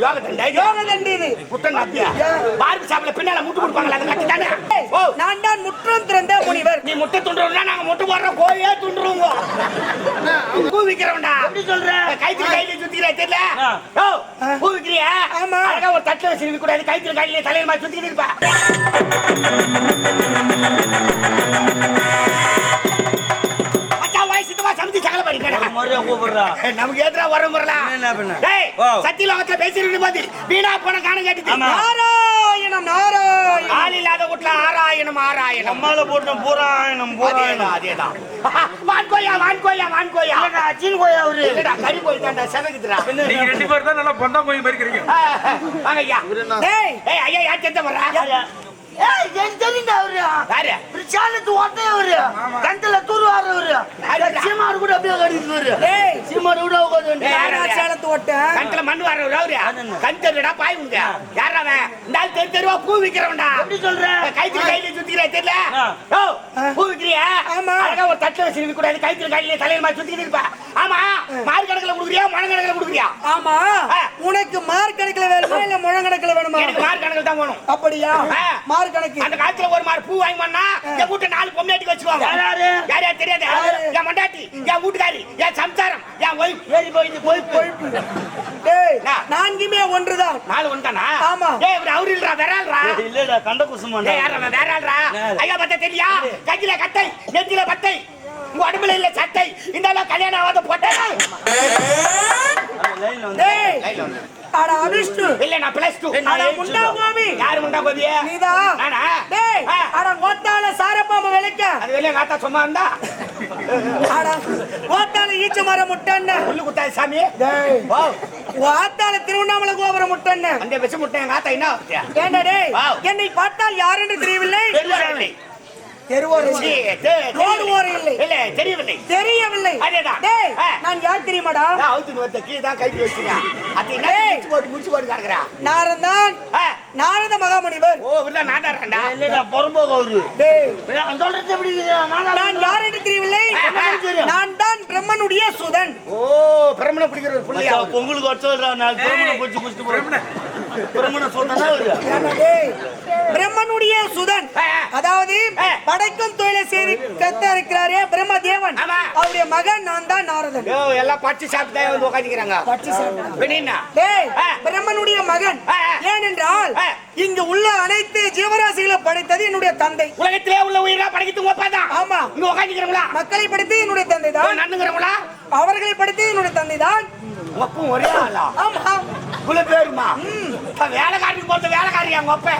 யோக தண்டை யோக தண்டி இது புத்தன் அப்படியா பார்பி ஷாப்ல பின்னால முட்டு கொடுப்பாங்களா அதை கட்டி தானே? நான் தான் முற்றும் திறந்த முனிவர். நீ முட்டை துண்டுறோம்னா நாங்க முட்டை போடுற கோழியே துண்டுருவோங்க பூ விக்கிறவன்டா. எப்படி சொல்ற? கைத்துல கையில சுத்திக்கிற தெரியல. ஓ பூ விக்கிறியா? ஆமா. அழகா ஒரு தட்டுல வச்சிருக்க கூடாது கைத்துல கையில தலையில மாதிரி சுத்திக்கிட்டு இருப்பா. மறுபடியும் கூப்பிடுறா. நமக்கு ஏத்துறா வர முறலா என்ன பண்ண? டேய் ஓ. சத்திய லோகத்துல பேசிட்டு பாத்து வீணா போன காண ஆமா. நாராயணம் நாராயணம். ஆள் இல்லாத வீட்டுல ஆராயணம் ஆராயணம். நம்மால போட்டு பூராயணம் பூராயணம். அதேதான் அதேதான். வான்கோயா வான்கோயா வான்கோயா இல்லடா, அச்சின் கோயா. அவரு? இல்லடா கறி போய் தாண்டா நீங்க ரெண்டு பேர் தான் நல்லா போய் மறிக்கிறீங்க வாங்க ஐயா டேய் ஏய் ஐயா யார் செத்த வர்றா ஓட்டை கண்டல தூர்வாரு அவரு. சீமாரு கூட அப்படியே கடிச்சு டேய் சீமாரு கூட உட்காந்து ஓட்டேன் கண்ணுல மண் வர அவரு கண் தெருடா பாய் உங்க. யார் அவன்? இந்த ஆள் தெரு தெருவா பூ விக்கிறவன்டா. எப்படி சொல்ற? கைத்துல கையில சுத்திக்கிற தெரியல? பூ விக்கிறியா? ஆமா. அழகா ஒரு தட்டுல வச்சிருக்க கூடாது கைத்துல கையில தலையில மாதிரி சுத்திக்கிட்டு இருப்பா. ஆமா. மாறு கணக்குல குடுக்குறியா? மன கணக்குல குடுக்குறியா? ஆமா. உனக்கு மார்க் கணக்குல வேணுமா இல்ல முழ கணக்குல வேணுமா? எனக்கு மாறு கணக்குல தான் வேணும். அப்படியா? மார்க் கணக்கு. அந்த காலத்துல ஒரு மாறு பூ வாங்கி பண்ணா என் வீட்டு நாலு பொம்மையாட்டி வச்சுக்குவாங்க யார் யாரு? யார்? யார் தெரியாது. யாரு? என் மண்டாட்டி என் வீட்டுக்காரி என் சம்சாரம் என் ஒய்ஃப் ஏறி போய் போய் டேய் என்ன? நான்குமே ஒன்றுதான். நாலு ஒன்றானா ஆமா. ஏய் இவரு அவரு இல்லடா விரால்ரா இல்லடா கண்ட குசுமாண்டா ஏய் யார் யாரு? ஐயா பத்த தெரியா? கையில கட்டை நெத்தியில பட்டை. உங்க உடம்புல இல்ல சட்டை. இந்த கல்யாணம் ஆகாத போட்டை. லைன்ல வந்து. டேய் கையில ஒண்ணு. அட அபிஷ்டு. இல்ல நான் பிளஸ் டூ அட முண்டா கோபி யாரு முண்டா கோபியே? நீதா. நானா? டேய் ஆ. அட கோத்தால சாரப்பாம்பு விளைக்க. அது வெளியே காத்தா சும்மா இருந்தா? அட கோத்தால ஈச்ச மரம் முட்டன்னு. புல்லு குத்தாது சாமி. டேய் வாத்தால திருவண்ணாமலை கோபுரம் முட்டன்னு. அந்த விஷம் முட்டை காத்தா என்ன? ஏண்டா டேய். என்னை பார்த்தால் யார் என்று தெரியவில்லை? தெரியவில்லை. தெரியவில்லை. தெரியவில்லை. அதேதான். டேய் ஆ. நான் யார் தெரியுமாடா? நான் அவுத்துட்டு வந்த கீழே தான் கைக்கு வச்சுங்க அது என்ன ஏய். முடிச்சு போட்டு முடிச்சு போட்டு கிடக்குறா? நாரதான் ஆ. நாரத மகாமுனிவர். ஓ இல்ல இல்லடா புறம்போக்கு அவரு. டேய். நான் சொல்றது எப்படி? நானா- யார் என்று தெரியவில்லை. நான் தான் பிரம்மனுடைய சுதன். ஓ பிரம்மண பிடிக்கிற ஒரு புள்ளையா? பொங்கலுக்கு வச்சு சொல்றா நான் பிரம்மனை பிடிச்சு குடிச்சிட்டு போறேன். பிரம்மனுடைய சுதன். அதாவது. படைக்கும் தொழிலை செய்து கத்த இருக்கிறாரே பிரம்ம தேவன். அவருடைய மகன் நான் தான் நாரதன். எல்லாம் பச்சை சாப்பிட்டு வந்து உட்காந்துக்கிறாங்க பச்சை ஆ. பிரம்மனுடைய மகன். ஏனென்றால். இங்கு உள்ள அனைத்து ஜீவராசிகளை படைத்தது என்னுடைய தந்தை. உலகத்திலே உள்ள உயிரா படைக்கிறது உங்க அப்பா தான். ஆமா. இங்க உட்காந்துக்கிறவங்களா மக்களை படைத்தது என்னுடைய தந்தை தான் நன்னுங்கிறவங்களா? அவர்களை படைத்தது என்னுடைய தந்தை தான் ஒப்பும் ஒரே ஆளா? ஆமா. குல பேருமா? வேலைக்காரனுக்கு போறது வேலைக்காரி அவங்க ஒப்ப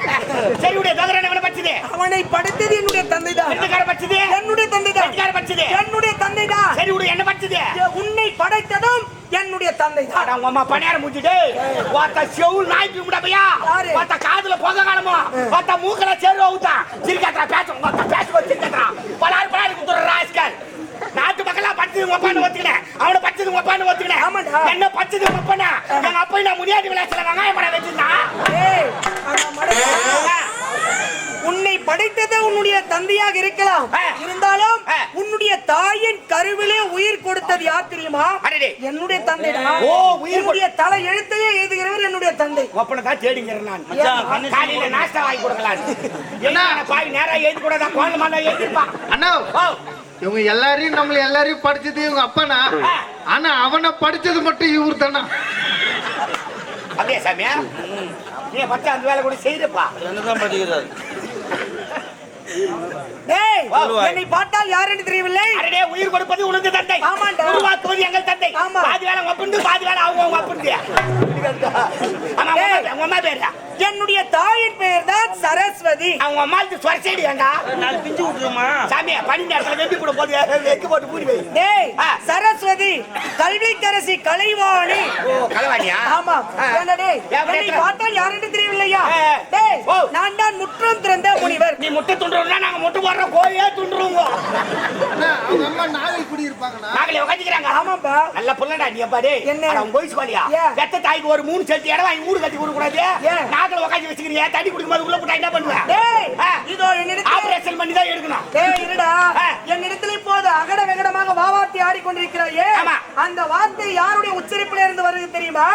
சரி உடைய தகரன் எவனை பச்சது அவனை படைத்தது என்னுடைய தந்தை தான் வீட்டுக்கார பச்சது என்னுடைய தந்தை தான் வீட்டுக்கார பச்சது என்னுடைய தந்தை தான் சரி உடைய என்ன பச்சது உன்னை படைத்ததும் என்னுடைய தந்தை தான் அட உங்க அம்மா பணியாரம் முடிச்சுட்டு ஒருத்த செவுள் நாய்க்கு விடப்பையா யாரு? ஒருத்த காதுல புகை காலமோ ஒருத்த மூக்கல சேரு ஊத்தா சிரிக்காத்தா பேச ஒருத்த பேச சிரிக்காத்தா பலாறு பலாறு குத்துற ராஸ்கல் நாட்டு மக்களா பச்சது உங்க அப்பான்னு ஒத்துக்கினேன் அவனை பச்சது உங்க அப்பான்னு ஒத்துக்கினேன் ஆமாடா. என்ன பச்சது அப்பனா எங்க அப்பா நான் முடியாட்டி விளையாட்டுல வெங்காயம் வச்சிருந்தான். உன்னை படைத்தது உன்னுடைய தந்தையாக இருக்கலாம். இருந்தாலும். உன்னுடைய தாயின் கருவிலே உயிர் கொடுத்தது யார் தெரியுமா. என்னுடைய தந்தை ஓ, உயிர் கொடு- உன்னுடைய தலை எழுத்தையே எழுதுகிறவர் என்னுடைய தந்தை. ஒப்பனை தான் தேடிங்கிறேன் நான். காலையில நாஸ்டா வாங்கி கொடுக்கலாம். என்ன பாய் நேரா எழுதி கூட தான் குழந்தை மாதிரி எழுதிருப்பான் அண்ணா. ஓ. இவங்க எல்லாரையும் நம்மள எல்லாரையும் படிச்சது இவங்க அப்பனா. ஆனா அவனை படிச்சது மட்டும் இவர் தானா அப்படியே சாமியா நீ பச்சை அந்த வேலை கூட செய்யறப்பா என்னதான் படிக்கிறாரு. என்னை பார்த்தால் யார் என்று தெரியவில்லை? அரடே உயிர் கொடுப்பது உனது தந்தை. ஆமாண்டா. உருவாக்குவது எங்கள் தந்தை. ஆமா. பாதி வேலை ஒப்புண்டு பாதி வேலை அவங்க அவங்க ஒப்புண்டு ஆமா உங்க அம்மா- உங்க அம்மா பேரு என்னுடைய தாயின் பெயர் தான் சரஸ்வதி. அவங்க அம்மாளுக்கு சொரசைடி ஏண்டா? நாலு பிஞ்சு விட்டுருமா? சாமி பனி நேரத்துல வெட்டி கூட போது வெட்டி போட்டு பூரி வை. டேய். சரஸ்வதி கல்விக்கரசி கலைவாணி. ஓ கலவாணியா? ஆமா. டேய் என்னை இருக்கிற? பார்த்தால் யார் என்று தெரியவில்லையா. டேய் ஓ. நான் தான் முற்றும் திறந்த முனிவர். நீ முட்டை துண்டுறோம்னா நாங்க முட்டை போடுற துண்டுருவோங்க அண்ணா, அவங்க அம்மா நாகை குடி இருப்பாங்கண்ணா நாங்களே உட்காந்துக்கிறாங்க ஆமாப்பா நல்ல புள்ளடா நீ பாரு என்ன? வயசு வாலியா ஏன்? பெத்த தாய்க்கு ஒரு மூணு செட்டு இடம் வாங்கி ஊடு கட்டி கொடுக்க கூடாது நாங்கள உட்காந்து வச்சுக்கிறீங்க தண்ணி குடிக்கும்போது உள்ள போட்டா என்ன பண்ணுவேன். இதோ என்னிடத்தில் ஆபரேஷன் பண்ணி தான் எடுக்கணும். டேய் இருடா. என்னிடத்தில் இப்போது அகட வெகடமாக வாவாட்டி ஆடிக்கொண்டிருக்கிறாயே. அந்த வார்த்தை யாருடைய உச்சரிப்பில் இருந்து வருது தெரியுமா?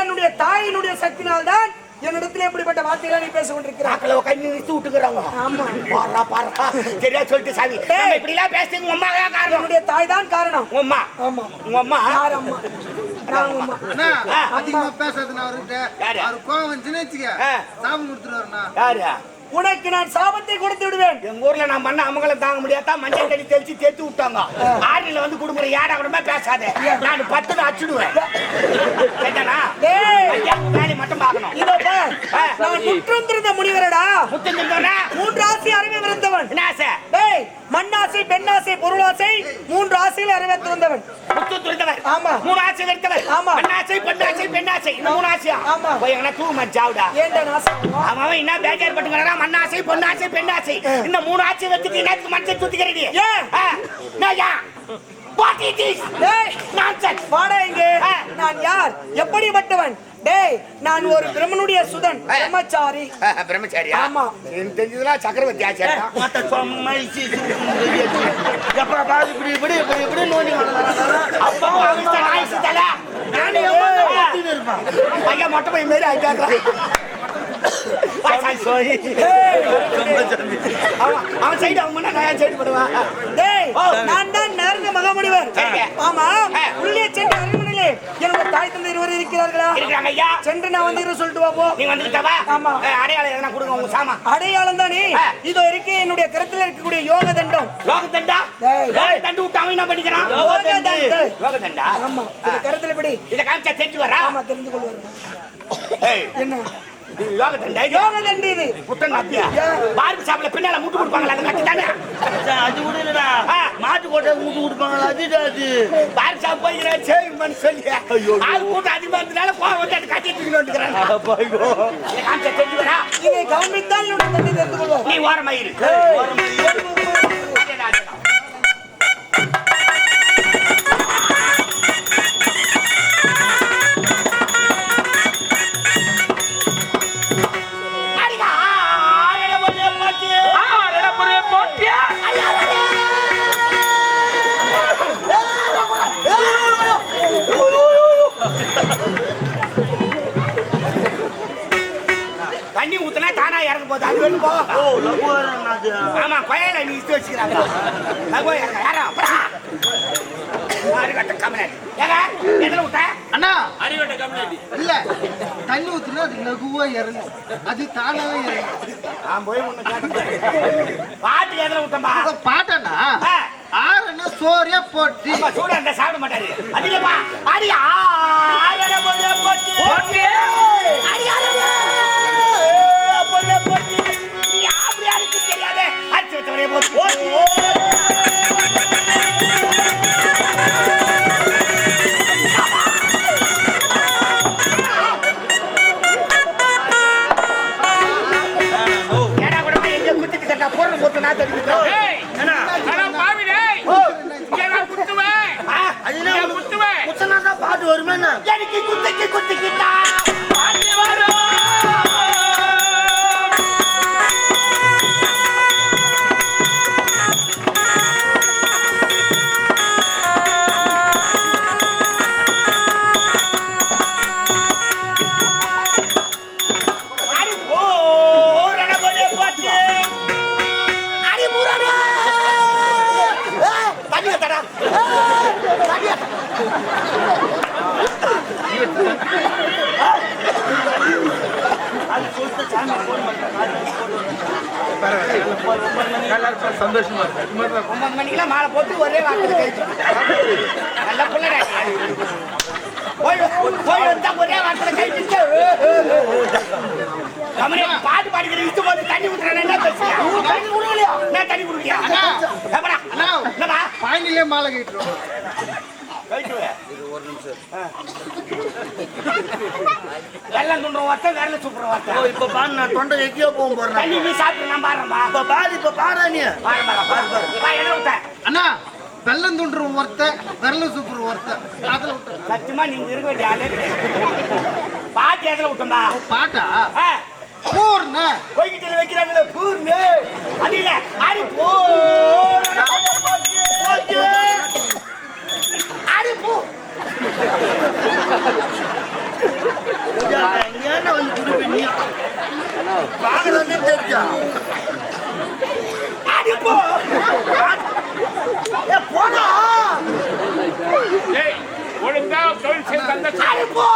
என்னுடைய தாயினுடைய சக்தினால் தான் என்னிடத்தில் இப்படிப்பட்ட வார்த்தைகளை நீ பேசிக் கொண்டிருக்கிறாய் நாக்கில் உட்காந்து நிறுத்தி விட்டுக்கிறாங்க. ஆமா. பாரா பாரா சரியா சொல்லிட்டு சாமி. இப்படி எல்லாம் அம்மா தான் காரணம். என்னுடைய தாய் தான் காரணம் அம்மா. ஆமா. உங்க அம்மா. யார் அம்மா? அதிகமா பேசாதுண்ணா அவர்கிட்ட யாரு? அவர் கோவம் வந்துச்சுன்னு வச்சுக்க. ஆ. சாபம் கொடுத்துருவாருண்ணா. யாரு? உனக்கு நான் சாபத்தை கொடுத்து விடுவேன். எங்க ஊர்ல நான் பண்ண அமங்கலம் தாங்க முடியாதா? மஞ்சள் தண்ணி தெளிச்சு தேத்து விட்டாங்க. ஆறில வந்து குடும்பம் ஏடா கூடமே பேசாத. நான் பத்து அச்சுடுவேன் மட்டும் பார்க்கணும். இதோ. நான் முற்றும் திருந்த முனிவரடா. முத்தம் தெரிஞ்சவனா மூன்று ஆசை அறிவை விருந்தவன் என்ன ஆசை? டேய் மண்ணாசை பெண்ணாசை பொருளாசை மூன்று ஆசையில் அறிவை திறந்தவன் முத்து துரிந்தவர் ஆமா. மூணு ஆசை வெறுத்தவர் ஆமா. பெண்ணாசை பெண்ணாசை பெண்ணாசை. இந்த மூணு ஆசையா? ஆமா. போய் எங்கன்னா தூ மச்சாவுடா ஏன்டா நாசம்? அவன் என்ன பேஜார் பட்டுங்கிறா மண்ணாசை பொண்ணாசை. பெண்ணாசை இந்த மூணு ஆசை வச்சுட்டு எனக்கு மனுஷன் சுத்திக்கிறது ஏன்? ஆ, நான் யா. வாட் இட் இஸ் டேய் நான்சென்ஸ் வாடா இங்கே. நான் யார்? எப்படிப்பட்டவன்? டேய் நான் ஒரு பிரம்மனுடைய சுதன். பிரம்மச்சாரி. பிரம்மச்சாரியா? ஆமா. எனக்கு தெரிஞ்சதுலாம் சக்கரவர்த்தி இப்படி இப்படி இப்படி இப்படி நோண்டி அப்பா அவன் நாய்ஸ் தல. நானே இருப்பான். பையன் மொட்டை பையன் மாரி ஆயிட்டாங்க அவன் அவன் சைடு பண்ணா நான் சைடு ஓ. நான் தான் நேர்ந்த மகாமுனிவர். ஆமா. உள்ளே சென்று அரண்மனையிலே என்னோட தாய் தந்தை இருவர் இருக்கிறார்களா? இருக்கிறாங்க ஐயா சென்று நான் வந்து சொல்லிட்டு வா போ. நீ வந்துட்டவா? ஆமா. அடையாளம் எதனா கொடுங்க உங்க சாமா அடையாளம் தானே. இதோ இருக்கு என்னுடைய கருத்துல இருக்கக்கூடிய யோக தண்டம் லோக தண்டா டேய். லோக தண்டு விட்டு அவன் என்ன பண்ணிக்கிறான்? யோக தண்டு. லோக தண்டா ஆமா கருத்துல படி. இத காமிச்சா தெரிஞ்சு வரா ஆமா தெரிந்து கொள்வார். என்ன? லோக தண்டா யோக தண்டு இது. புத்தன் ஏன்? பார்பி ஷாப்ல பின்னால முட்டு கொடுப்பாங்களா? அதை கட்டி தானே? அது கூட இல்லடா. மாட்டு கோட்டை மூட்டு கொடுப்பாங்களா? அதுடா அது. பார்பி ஷாப் போய் சேவிங் சொல்லி. ஆள் கூட்டம் அதிகமா இருந்தனால கோவம் வந்து அதை கட்டி தூக்கிட்டு வந்துக்கிறாங்க காமிச்சா தெரிஞ்சு வரா இதை கவனித்தால் நீ ஓரமா இரு. ஊத்துனா தானா இறங்க போகுது. அது வேணும் போக ஓ அது ஆமா கொயல நீ இஷ்ட வச்சுக்கிறாங்க. லகோ இறங்க யாரா? அப்புறம். இருக்கட்டும் கமலாடி ஏங்க எதில் விட்ட அண்ணா! கம்யூனிட்டி. இல்ல தண்ணி ஊத்துனா அது லகுவா இறங்கும். அது தானாவே இறங்கும். நான் போய் ஒண்ணு பாட்டு எதில் விட்டம்பா பாட்டண்ணா? ஆ. ஆறுனா சோறியா போட்டு. சூடா சாப்பிட மாட்டாரு. அதிகமா அடி போச்சு அடி பொண்ணே போச்சு நீ அப்படி அடிச்சு தெரியாதே. அடிச்சு வச்சவரே போச்சு சந்தோஷமா இருக்கு ஒன்பது மணிக்கெல்லாம் மாலை போட்டு ஒரே நல்ல பிள்ளை பாட்டு பாடிக்கிற இஷ்டம் தண்ணி ஊத்துறேன் என்ன தண்ணி நான் தண்ணி பாயிண்டிலே மாலை கட்டுறோம் வெள்ளம் துண்டுற வார்த்தை வெள்ள சூப்புற ஓ, வார்த்தை இப்ப பாரு நான் தொண்டை எங்கேயோ போகும் போறேன் தண்ணி நீ சாப்பிட்டு நான் இப்ப பாரு இப்ப பாரு நீ. பாரு பாரு பாரு. பாரு பா என்ன விட்ட? அண்ணா வெள்ளம் துண்டுற ஒருத்த விரல சூப்பர் ஒருத்த அதுல விட்டு. சத்தியமா நீங்க இருக்க வேண்டிய ஆளே பாட்டு எதுல விட்டோம்பா பாட்டா? ஆ, பூர்ண. கோயில்கிட்ட வைக்கிறாங்களே பூர்ணு. இல்ல அடி பூ அடி பூ ஏன்னா வந்து குடுப்பீங்க வாங்குறதே தெரிஞ்சா அடி பூ ஏ போடா ஏய், ஒழுங்கா தொழில் செய்து தந்த அடி பூ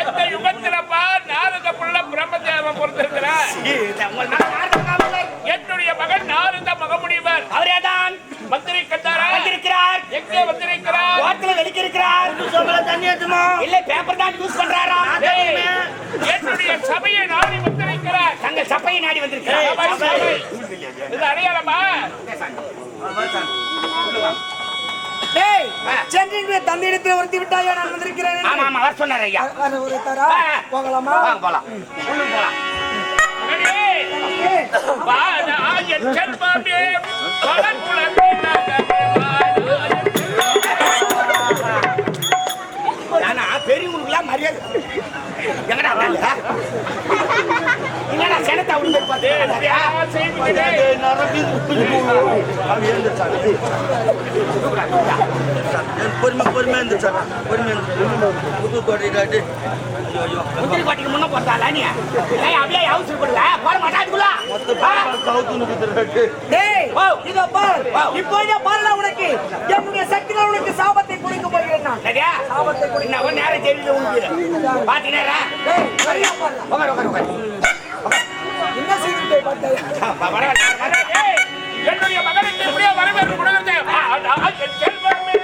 எந்த யுகத்திலப்பா நாரத புள்ள பிரம்மதேவன் பொறுத்திருக்கிறார் என்னுடைய மகன் நாரத மகமுடிவர் அவரேதான் மந்திரி கண்டாரா வந்திருக்கிறார் எங்கே வந்திருக்கிறார் கோர்ட்ல வெளிக்கிருக்கிறார் சோமல தண்ணி ஏத்துமா இல்ல பேப்பர் தான் யூஸ் பண்றாராம் ஏய், என்னுடைய சபையை நாடி வந்திருக்கிறார் தங்கள் சப்பையை நாடி வந்திருக்கிறார். இது அடையாளமா டேய். சென்றின் தந்தையிடத்தில் உறுத்தி விட்டாயா? நான் வந்திருக்கிறேன். ஆமா ஆமா வர சொன்னார் ஐயா. வர- ஒரு தரா. போகலாமா? வாங்க போலாம். உள்ளும் போலாம். வாடா என் செல்வமே, பெரியவங்களுக்குலாம் மரியாதை. எங்கடா என்னடா செனத்தை செய்திகளே, பொறுமை பொறுமையா இருந்துச்சு பொறுமையா புது கோட்டை முந்திரி கோட்டைக்கு முன்ன போட்டாளா நீ? அப்படியே அவசரம் பண்ணல போட மாட்டாதுக்குள்ள. இதோ பார். ஓ. இப்போதே பாருடா உனக்கு. என்னுடைய சக்திகள் உனக்கு சாபத்தை கொடுக்க போகிறேன் சாபத்தை கொடு என்ன ஒரு நேரம் தெரியல உங்களுக்கு பாத்தீங்கன்னா டேய் சரியா பாருடா உட்காரு உட்காரு உட்காரு என்ன என்னுடைய மகனுக்கு எப்படியோ வரவேற்பு கொடுங்க செல்வமே,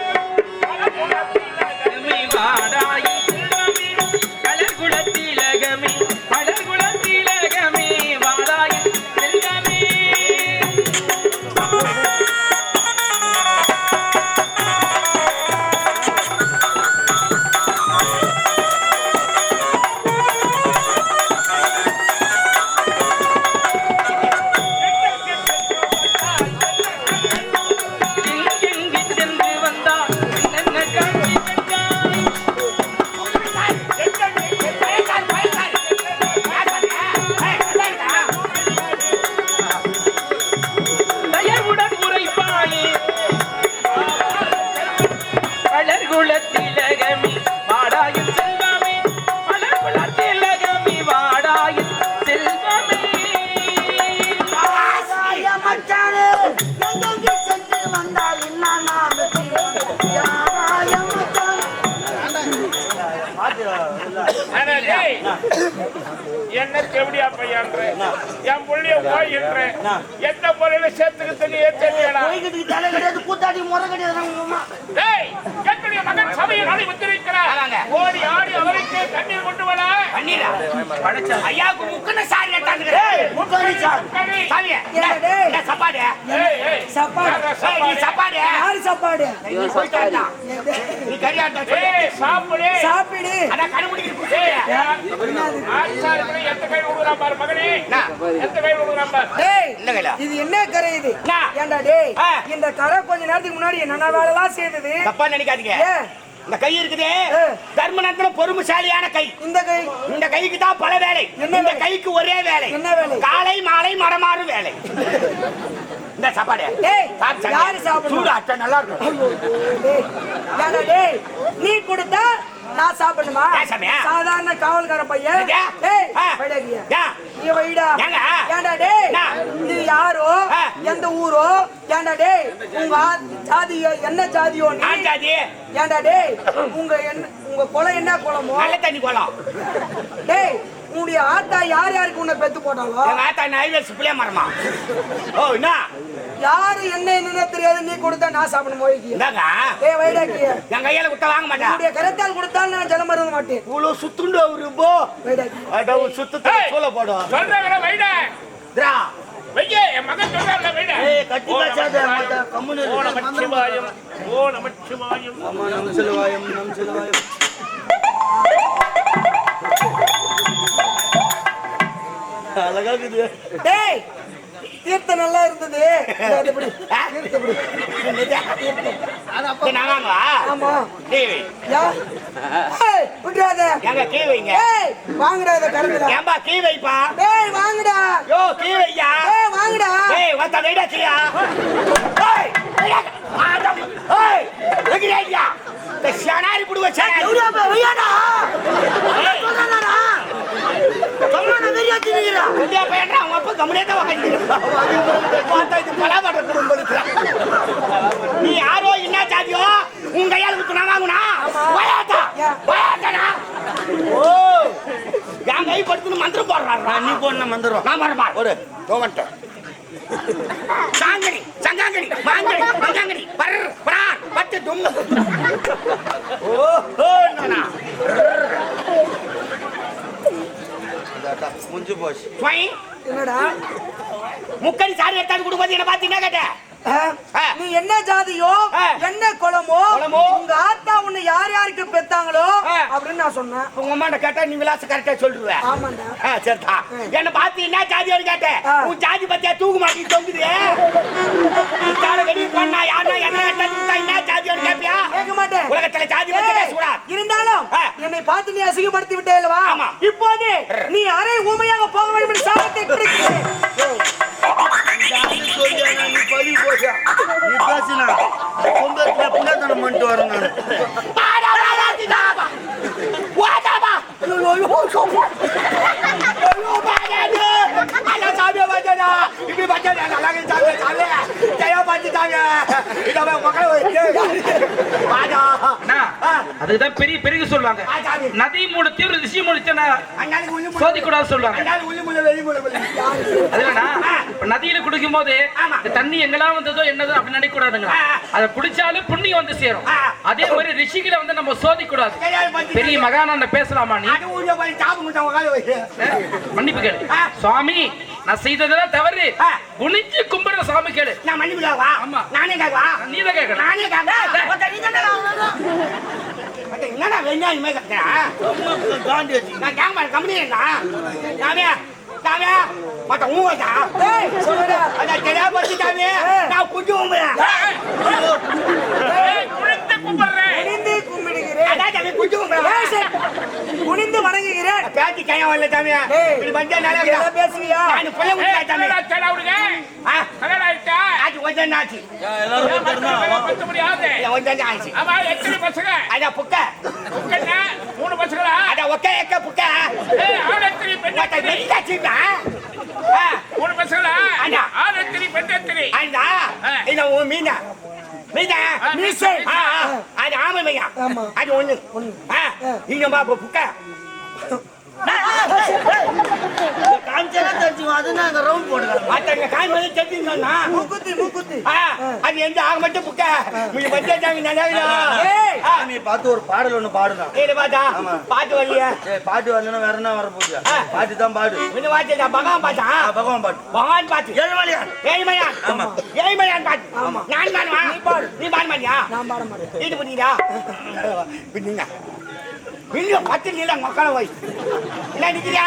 என்ன செவடியா பையன்ற என் புள்ளிய போயின்ற எந்த முறையில சேர்த்துக்கு தெரிய தெரியடா போய்கிட்டு தலை கிடையாது கூத்தாடி முறை கிடையாது மகன் சபையை நாடி வந்திருக்கிறார். ஓடி ஆடி அவருக்கு தண்ணீர் கொண்டு வர பண்ணிடா. ஐயாவுக்கு முக்குன்னு சாரி. இந்த சாப்பாடு. சாப்பாடு யாரா ஏய், நீ சாப்பாடு? சாப்பாடு. யாரு சாப்பாடு நீ போயிட்டு வந்தா. நீ கறியாட்டா சொல்லு. ஏய், சாப்பிடு. சாப்பிடு அதான் கண்டுபிடிக்கிற குச்சி. ஏய், ஆச்சாரியனை எந்த கை விடுறான் பாரு மகனே என்ன? எந்த கை விடுறான் பாரு கையில. இது என்ன கரை இது? ஏண்டா டேய். இந்த கரை கொஞ்ச நேரத்துக்கு முன்னாடி என்னென்ன வேலைலாம் செய்தது தப்பா நினைக்காதீங்க இந்த கை இருக்குதே ஆ. தர்மநந்திர பொறுமைசாலியான கை இந்த கை இந்த கைக்கு தான் பல வேலை இந்த வேலை? கைக்கு ஒரே வேலை என்ன வேலை? காலை மாலை மரமாறு வேலை இந்த சாப்பாடு டேய், சாப்பிடு, சாப்பிடு. யாரு சாப்பிடணும்? சூடு அட்டை நல்லா இருக்கும் நீ கொடுத்தா நான் சாப்பிடணுமா? சாதாரண காவல்கார பையன். நீ வைடா. ஏண்டா டேய்? இது யாரோ? எந்த ஊரோ? ஏண்டா டேய்? உங்க ஜாதியோ என்ன ஜாதியோ நான் ஜாதி. ஏண்டா டேய்? உங்க என்ன உங்க குளம் என்ன குளமோ? நல்ல தண்ணி குளம். டேய் உன்னுடைய ஆத்தா யார் யாருக்கு உன்னை பெத்து போட்டாலும் ஆத்தா நான் ஐவேஸ் மரமா? ஓ என்ன யாரு என்ன என்னன்னு தெரியாது. நீ கொடுத்தா நான் சாப்பிடணும். போய்க்கு இந்தாங்க. ஏய் வைடாக்கியா என் கையில குத்த வாங்க மாட்டேன் உன்னுடைய கரத்தால் கொடுத்தால் நான் ஜலம் மருந்த மாட்டேன். இவ்வளவு சுத்துண்டு அவரு போ. வைடாக்கி அட ஏய். சொல்ல போடும் சொல்றாங்களே வைட. திரா வைய என் மகன் சொல்றாங்களே வைட. ஏய் கட்டி பேசாத மத்த கம்முனு ஓ நமச்சிவாயம். ஓ நமச்சிவாயம். ஆமா நம்ம செல்வாயம் நம்ம செல்வாயம் அழகா இருக்குது. டேய் தீர்த்தம் நல்லா இருந்தது. வாங்கடா கடந்துடா ஏம்பா கீ வைப்பா? டேய் வாங்கடா. யோ கீ வையா? டேய் வாங்கடா. டேய் வந்த லைடா கீயா? டேய் ஆடம் டேய் எங்கடா ஐயா? இந்த சனாரி புடுவச்சா எவ்வளவு வையாடா சொல்றானடா? கம்முனு வெறியா திரிகிறா இந்தியா பையன் அவங்க அப்பா கம்முனே தான் உக்காந்து பார்த்தா இது பலாபட குடும்பம் இருக்கிறான். நீ யாரோ என்ன ஜாதியோ உன் கையால் குத்துனா வாங்குனா? வயாத்தா வயாத்தனா ஓ என் கை படுத்துன்னு மந்திரம் போடுறாரு நீ போன மந்திரம். நான் வரமா ஒரு தோவன்ட்ட. சாங்கடி சங்காங்கடி மாங்கடி மங்காங்கடி பர் பரார் பத்து தும் ஓ ஓ நானா முடிஞ்சு போச்சு. என்னடா? முக்கடி சாரி எடுத்தாந்து கொடுப்பது என்ன பார்த்து என்ன கேட்ட. நீ என்ன ஜாதியோ ஆ. என்ன குலமோ குலமோ? உங்க ஆத்தா உன்னை யார் யாருக்கு பெத்தாங்களோ. அப்படின்னு நான் சொன்னேன். உங்க அம்மாட்ட கேட்டா நீ விலாசம் கரெக்டா சொல்லிடுவேன் ஆமாண்டா. சரிதா என்ன பார்த்து என்ன ஜாதியோடு கேட்டேன். உன் ஜாதி பத்தியா தூக்கு மாட்டி தொங்குது. இத்தால வெடி பண்ணா யாரா என்ன கேட்டா என்ன? கேப்பியா கேட்க மாட்டேன். உலகத்துல ஜாதி பத்தி ஏய், பேசக்கூடாது இருந்தாலும். என்னை பார்த்து நீ அசிங்கப்படுத்தி விட்டே அல்லவா. இப்போது நீ அரை ஊமையாக போக வேண்டும் சாபத்தை கொடுக்கிறேன். பெரிய பெருகு சொல்லுவாங்க. நதி மூலத்தையும் ரிஷி மூலத்தையும் சோதிக்கூடாது சொல்லுவாங்க. நதியில குடிக்கும் போது தண்ணி எங்கெல்லாம் வந்ததோ என்னதோ அப்படி நினைக்க அதை குடிச்சாலும் புண்ணியம் வந்து சேரும். அதே மாதிரி ரிஷிகளை வந்து நம்ம சோதிக்கூடாது. பெரிய மகான பேசலாமா நீ? மன்னிப்பு கேளு. சுவாமி நான் செய்ததெல்லாம் தவறு. குனிஞ்சு கும்பிடுற சாமி கேளு. நான் மன்னிப்பு ஆமா. நானே கேட்கவா? நீ தான் நானே கேட்க என்னடா வெஞ்சாய் மாதிரி கத்துறா காந்தி நான் கேங்க மாதிரி கம்பெனி இருக்கான் சாமியா சாமியா மத்த ஊ வச்சா அதான் தெரியா பத்தி சாமி நான் குஞ்சு கும்பிடுறேன் கும்பிடுறேன் குனிந்து வணங்குகிறேன். பேச்சு கையா வரல சாமியா இப்படி பஞ்சா நல்லா பேசுவியா? நான் பிள்ளை விட்டா சாமி. சடா விடுங்க? ஆச்சு கொஞ்சம் ஆச்சு. எல்லாரும் கொஞ்சம் ஆச்சு. ஆமா எத்தனை பசங்க? அடா புக்க. புக்கன்னா? மூணு பசங்களா? அடா ஒக்க எக்க புக்க. ஏய் ஆள எத்தனை பெண் மூணு பசங்களா? அடா ஆள எத்தனை பெண் எத்தனை? அடா இத உன் மீனா? மெய்தா மீசை அது ஆமை. மையா அது ஒண்ணு. ஒண்ணு. இங்க பாப்போம் புக்கா? ஒரு பாடல் ஒண்ணு பாடுதான் பாட்டு வரலையே. பாட்டு வரலன்னா வேற என்ன வர போகுது பாட்டு தான் பாடு இந்த பாட்டு பகவான் பாட்டா? பகவான் பாட்டு பகவான் பாட்டு. ஏழுமலையான் ஏழுமலையான். ஆமா. ஏழுமலையான் பாட்டு. நான் பாடுவா? நீ பாட மாட்டியா? நான் பாட மாட்டேன் இது புரியுதா பின்னு பத்து நீல மக்களை வை என்ன நிக்கிறியா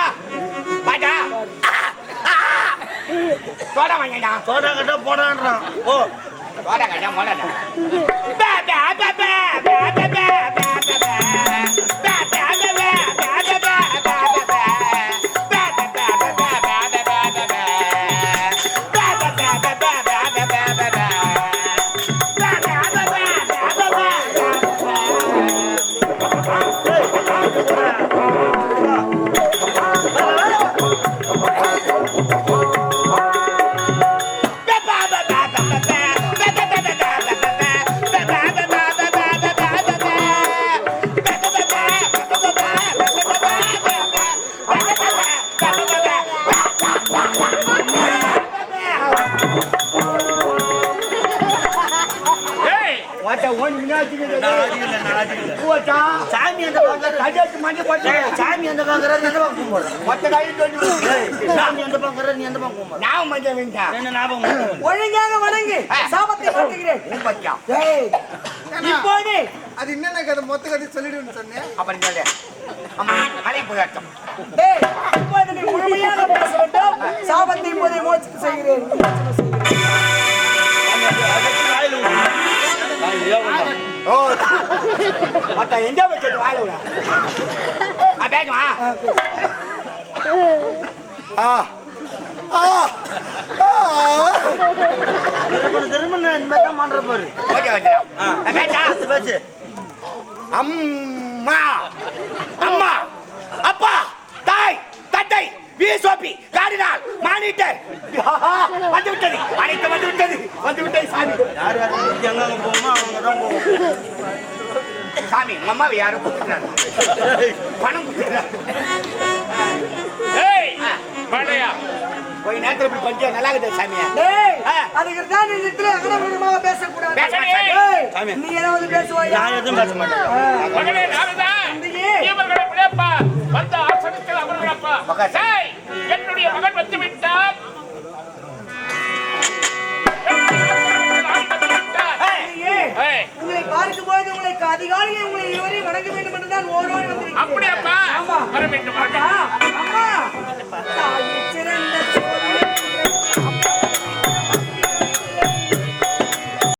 பாட்டா சோடா வாங்கடா சோடா கட்டா போடான்றான் ஓ சோடா கட்டா மோடா என்ன ஞாபகம்? ஒழுங்காக வணங்கு. சாபத்தை மாற்றுகிறேன். இப்போது. அது என்னென்ன கதை? மொத்த கதை சொல்லிடுன்னு சொன்னேன். அப்புறம் சொல்லு. அம்மா மலை போயாட்டம் இப்போது நீ முழுமையாக பேச வேண்டும். சாபத்தை இப்போதே மோட்சம் செய்கிறேன். மோட்சம் செய்கிறேன். ஓ எங்க விட. ஆ. ஆ. அம்மா அம்மா அப்பா தாய் தந்தை விஎஸ்ஓபி கார்டினால் மானிட்டர் வந்து விட்டது அனைத்து வந்து விட்டது வந்து விட்டது சாமி யார் யார் எங்க போகுமோ அவங்க தான் போகும் சாமி அம்மாவை யாரும் கொடுத்துட்டாங்க பணம் கொடுத்துட்டாங்க ஏய் கொஞ்ச நேரத்துல இப்படி பஞ்சியா நல்லா இருக்குது ஆ. அதுக்கு தான் பேசக்கூடாது? சாமி. நீ ஏதாவது பேசுவாயா? நான் எதுவும் பேச மாட்டேன். என்னுடைய மகன் வந்து விட்டார் உங்களை பார்க்கும்போது உங்களுக்கு அதிகாலையில் உங்களை இருவரையும் வணங்க வேண்டும் என்று தான் ஓடோடி வந்திருக்கிறேன். அப்படியாப்பா? ஆமா. வர வேண்டும். அம்மா தாயை சிறந்த